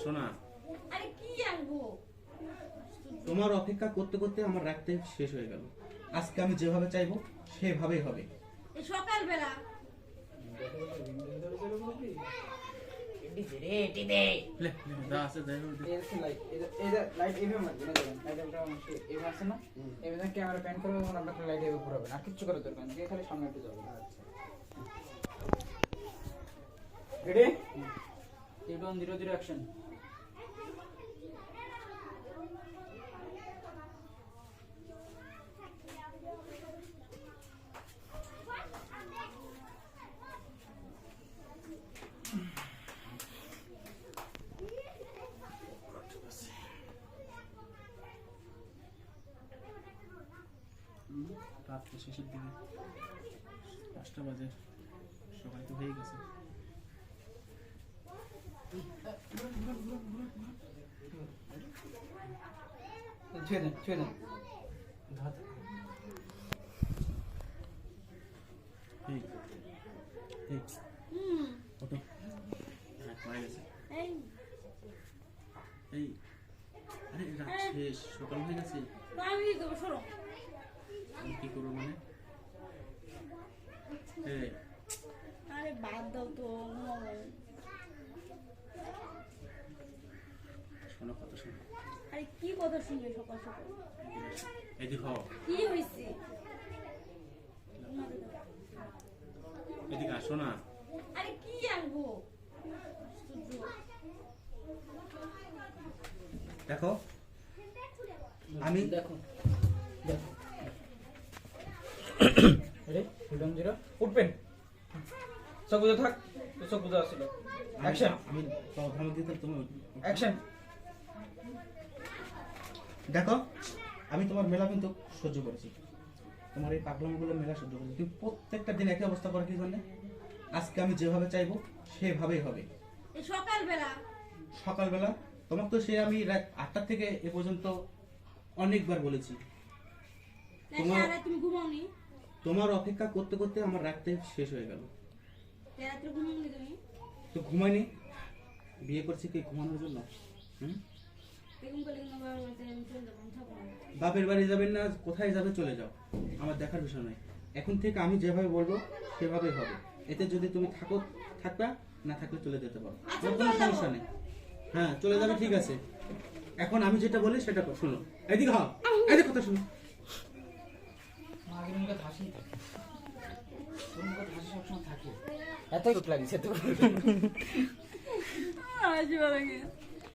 আসো না আরে কি আনব? তোমার অপেক্ষা করতে করতে আমার রাখতে শেষ হয়ে গেল। আজকে আমি যেভাবে চাইব সেভাবেই হবে। এই সকালবেলা। ক্যামেরা প্যান করবে তখন আপনার লাইট এভাবে ঘুরাবে আর কিচ্ছু করার দরকার নেই খালি সামনে একটু রেডি জিরো জিরো অ্যাকশন রাত শেষের দিকে পাঁচটা বাজে সকাল তো হয়ে গেছে। ছুঁয়ে দেন ছুঁয়ে দেন। এই, হুম ওঠো। হ্যাঁ, পড়ে গেছে। এই। এই, আরে রাত শেষ, সকাল হয়ে গেছে। আমি সরো। কি করব মানে? আরে বাদ দাও তো শোনো কথা শোনো। আরে কি কথা শুনবে সকাল সকাল? এদিক হও কি হয়েছে ঘুমাতে এদিকে আসো না। আরে কি আনব? দেখো। আমি দেখো। দেখো রেডি থ্রি ওয়ান জিরো উঠবেন চোখ বুঝে থাক তো চোখ বুঝে আসছিল অ্যাকশন আমি ধমক তুমি অ্যাকশন দেখো আমি তোমার মেলা কিন্তু সহ্য করেছি। তোমার এই পাগলামগুলো মেলা সহ্য করেছি। তুমি প্রত্যেকটা দিন একই অবস্থা করে কি জন্য? আজকে আমি যেভাবে চাইব সেভাবেই হবে। সকালবেলা। সকালবেলা তোমাকে তো সে আমি রাত আটটা থেকে এ পর্যন্ত অনেকবার বলেছি। তোমার- তুমি ঘুমাওনি? তোমার অপেক্ষা করতে করতে আমার রাতটা শেষ হয়ে গেল। তো ঘুমাইনি। বিয়ে করছি কি ঘুমানোর জন্য? বাপের বাড়ি যাবেন না কোথায় যাবে চলে যাও। আমার দেখার বিষয় নয়। এখন থেকে আমি যেভাবে বলব সেভাবেই হবে। এতে যদি তুমি থাকো থাকবা না থাকলে চলে যেতে পারো। আচ্ছা, আমার কোনো সমস্যা নেই। হ্যাঁ চলে যাবে ঠিক আছে। এখন আমি যেটা বলি সেটা শোনো। এদিকে হও এদিকে কথা শোনো। এত লাগে